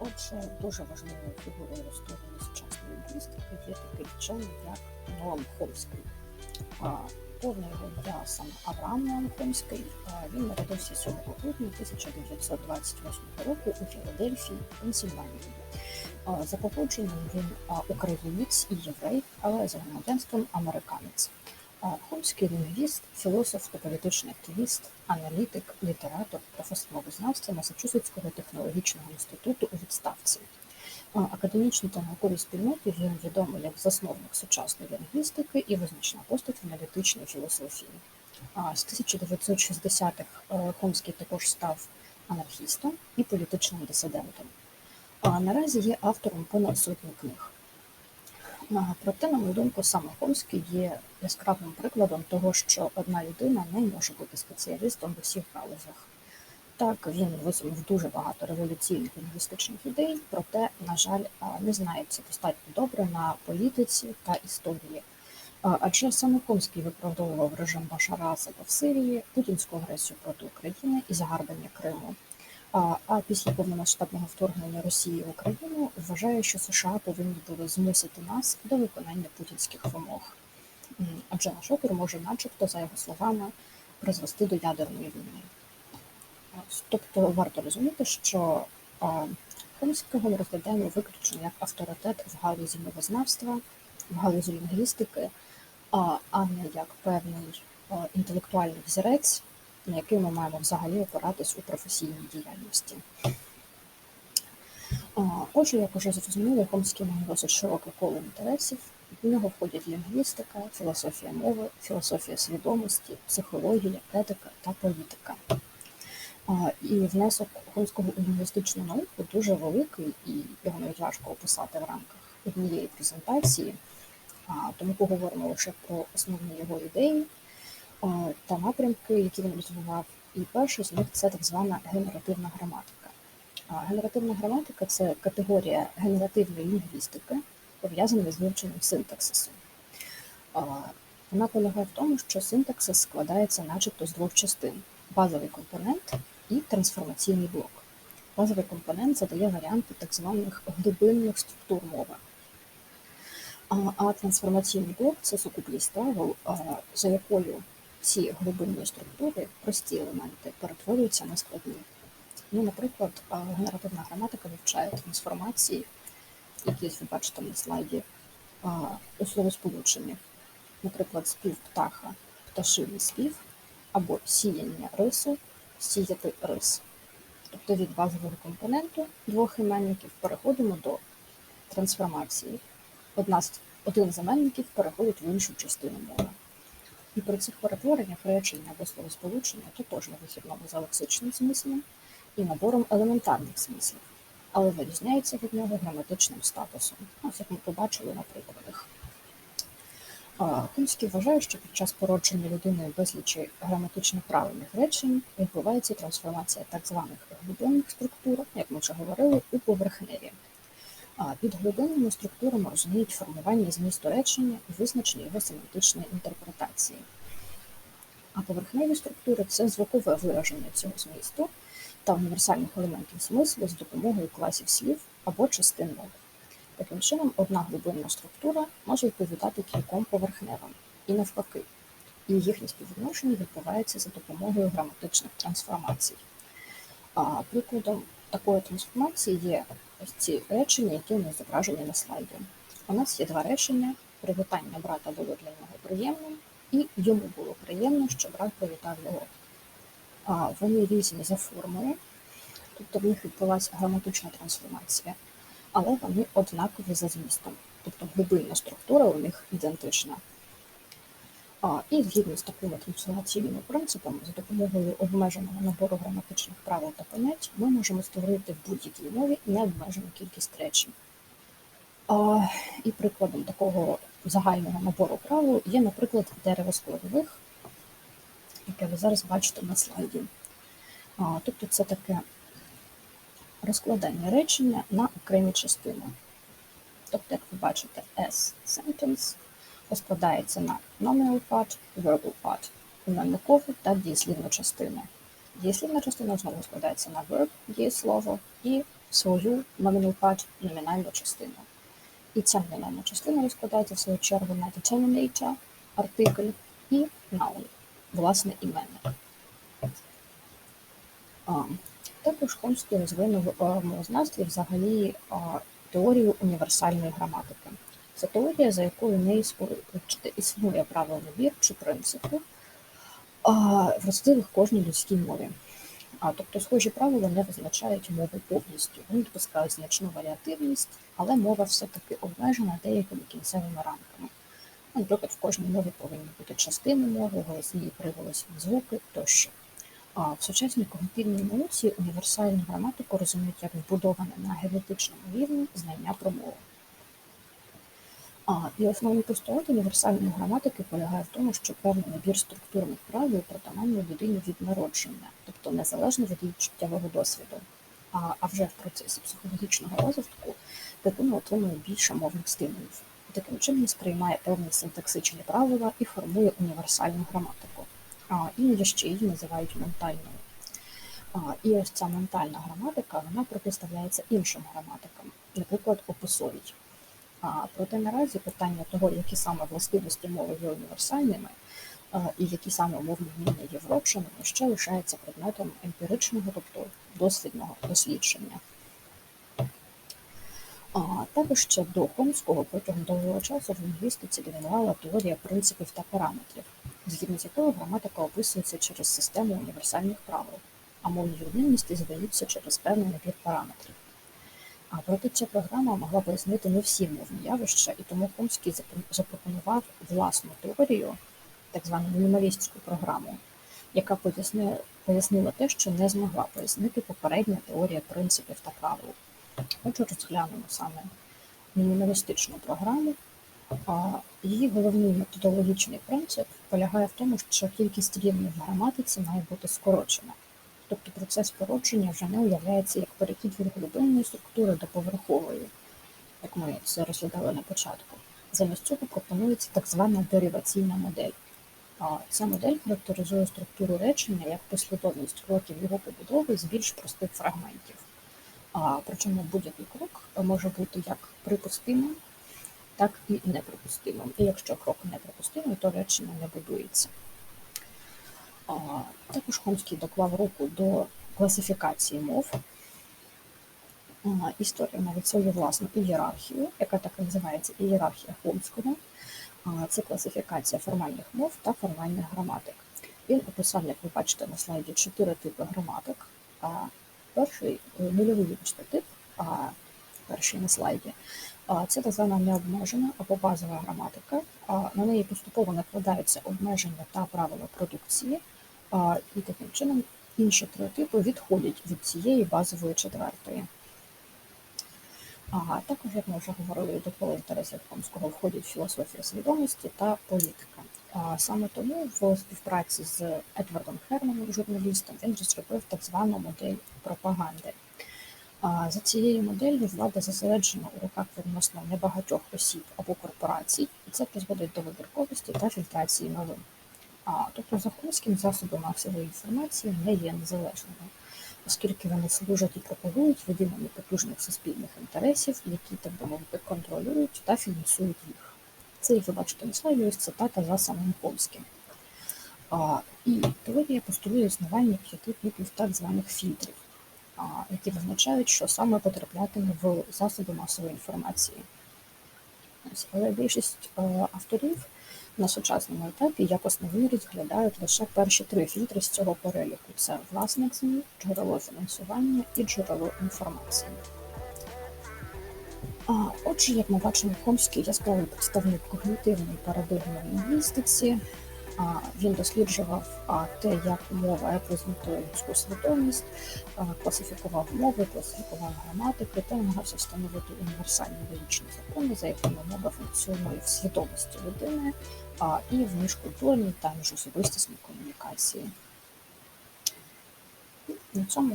Отже, дуже важливою фігурою в історії сучасної лінгвістики є такий вчений, як Ноам Хомський. Повне його ім'я саме Авраам Ноам Хомський. Він народився 7 грудня 1928 року у Філадельфії, Пенсільванії. За походженням він українець і єврей, але за громадянством американець. Хомський лінгвіст, філософ та політичний активіст, аналітик, літератор, професор мовознавства Масачусетського технологічного інституту у відставці. Академічній та науковій спільноті він відомий як засновник сучасної лінгвістики і визначна постать в аналітичній філософії. З 1960-х е, Хомський також став анархістом і політичним дисидентом. А наразі є автором понад сотні книг. Проте, на мою думку, саме Хомський є яскравим прикладом того, що одна людина не може бути спеціалістом в усіх галузях. Так, він висунув дуже багато революційних лінгвістичних ідей, проте, на жаль, не знається достатньо добре на політиці та історії. Адже саме Хомський виправдовував режим Башара Асада в Сирії, путінську агресію проти України і загарбання Криму. А, а після повномасштабного вторгнення Росії в Україну вважає, що США повинні були змусити нас до виконання путінських вимог. Адже наш опір може, начебто, за його словами, призвести до ядерної війни. Тобто варто розуміти, що Хомського ми розглядаємо виключно як авторитет в галузі мовознавства, в галузі лінгвістики, а, не як певний інтелектуальний взірець, на який ми маємо взагалі опиратись у професійній діяльності. Отже, як уже зрозуміло, Хомський має досить широке коло інтересів. В нього входять лінгвістика, філософія мови, філософія свідомості, психологія, етика та політика. І внесок Хомського у лінгвістичну науку дуже великий, і його навіть важко описати в рамках однієї презентації. Тому поговоримо лише про основні його ідеї та напрямки, які він розвивав. І перший з них це так звана генеративна граматика. Генеративна граматика це категорія генеративної лінгвістики, пов'язана з вивченням синтаксису. Вона полягає в тому, що синтаксис складається начебто з двох частин: базовий компонент і трансформаційний блок. Базовий компонент задає варіанти так званих глибинних структур мови. А трансформаційний блок це сукупність правил, за якою ці глибинні структури, прості елементи, перетворюються на складні. Ну, наприклад, генеративна граматика вивчає трансформації, які ви бачите на слайді, у словосполученні. Наприклад, спів птаха, пташиний спів, або сіяння рису, сіяти рис. Тобто від базового компоненту двох іменників переходимо до трансформації. Одна з один з іменників переходить в іншу частину мови. І при цих перетвореннях речення або словосполучення тотожно вихідному за лексичним смислом і набором елементарних смислів, але вирізняється від нього граматичним статусом, ось як ми побачили на прикладах. А, Хомський вважає, що під час породження людиною безлічі граматично правильних речень відбувається трансформація так званих глибинних структур, як ми вже говорили, у поверхневі. А під глибинними структурами розуміють формування змісту речення і визначення його семантичної інтерпретації. А поверхневі структури це звукове вираження цього змісту та універсальних елементів смислу з допомогою класів слів або частин мови. Таким чином, одна глибинна структура може відповідати кільком поверхневим і навпаки, і їхнє співвідношення відбувається за допомогою граматичних трансформацій. А прикладом такої трансформації є ось ці речення, які у нас зображені на слайді. У нас є два речення: привітання брата було для нього приємним, і йому було приємно, що брат привітав його. А вони різні за формою, тобто в них відбулася граматична трансформація, але вони однакові за змістом, тобто глибинна структура у них ідентична. А, і згідно з такими трансформаційними принципами, за допомогою обмеженого набору граматичних правил та понять, ми можемо створити в будь-якій мові необмежену кількість речень. А, і прикладом такого загального набору правил є, наприклад, дерево складових, яке ви зараз бачите на слайді. А, тобто це таке розкладання речення на окремі частини. Тобто, як ви бачите, S sentence розкладається на nominal part, verbal part, іменникову та дієслівну частину. Дієслівна частина знову складається на verb, дієслово, і свою nominal номінальну частину. І ця номінальна частина розкладається в свою чергу на determinator, артикль і noun, власне іменник. Також Хомський розвинув у мовознавстві взагалі теорію універсальної граматики. Це теорія, за якою не існує, правильний набір чи принципи а, властивих кожній людській мові. А, тобто схожі правила не визначають мови повністю. Вони допускають значну варіативність, але мова все-таки обмежена деякими кінцевими рамками. Наприклад, в кожній мові повинні бути частини мови, голосні і приголосні звуки тощо. А в сучасній когнітивній науці універсальну граматику розуміють як вбудоване на генетичному рівні знання про мову. А, і основний постулат універсальної граматики полягає в тому, що певний набір структурних правил притаманний людині від народження, тобто незалежно від її чуттєвого досвіду. А, а вже в процесі психологічного розвитку дитина отримує більше мовних стимулів. Таким чином сприймає певні синтаксичні правила і формує універсальну граматику. А, іноді ще її називають ментальною. А, і ось ця ментальна граматика вона протиставляється іншим граматикам, наприклад, описовій. Проте наразі питання того, які саме властивості мови є універсальними, і які саме мовні вміння є вродженими, ще лишається предметом емпіричного, тобто дослідного дослідження. А, також ще до Хомського протягом довгого часу в лінгвістиці домінувала теорія принципів та параметрів, згідно з якою граматика описується через систему універсальних правил, а мовні відмінності задаються через певний набір параметрів. А проте ця програма могла пояснити не всі мовні явища, і тому Хомський запропонував власну теорію, так звану мінімалістську програму, яка пояснила, пояснила те, що не змогла пояснити попередня теорія принципів та правил. Отже, розглянемо саме мінімалістичну програму. Її головний методологічний принцип полягає в тому, що кількість рівнів в граматиці має бути скорочена. Тобто процес породження вже не уявляється як перехід від глибинної структури до поверхової, як ми це розглядали на початку. Замість цього пропонується так звана дериваційна модель. Ця модель характеризує структуру речення як послідовність кроків його побудови з більш простих фрагментів. Причому будь-який крок може бути як припустимим, так і неприпустимим. І якщо крок неприпустимий, то речення не будується. Також Хомський доклав руку до класифікації мов. А, Історія навіть свою власну ієрархію, яка так і називається ієрархія Хомського. Це класифікація формальних мов та формальних граматик. Він описав, як ви бачите на слайді, чотири типи граматик. Перший нульовий вибачте, тип, перший на слайді. Це так звана необмежена або базова граматика. На неї поступово накладаються обмеження та правила продукції. І таким чином інші три типи відходять від цієї базової четвертої. А також, як ми вже говорили, до кола інтересів Хомського входять філософія свідомості та політика. А саме тому в співпраці з Едвардом Херманом, журналістом, він розробив так звану модель пропаганди. А за цією моделлю влада зосереджена у руках відносно небагатьох осіб або корпорацій, і це призводить до вибірковості та фільтрації новин. А тобто за Хомським засоби масової інформації не є незалежними, оскільки вони служать і пропагують виділення потужних суспільних інтересів, які так би мовити контролюють та фінансують їх. Це, як ви бачите на слайді, ось цитата за самим Хомським. А, І теорія постулює існування п'яти типів так званих фільтрів, а, які визначають, що саме потраплятиме в засоби масової інформації. Але більшість а, авторів на сучасному етапі як основні розглядають лише перші три фільтри з цього переліку: це власник ЗМІ, джерело фінансування і джерело інформації. А, Отже, як ми бачимо, Хомський яскравий представник когнітивної парадигми лінгвістиці. Він досліджував те, як мова репрезентує людську свідомість, класифікував мови, класифікував граматику та намагався встановити універсальні логічні закони, за якими мова функціонує в свідомості людини і в міжкультурній та міжособистісній комунікації. На цьому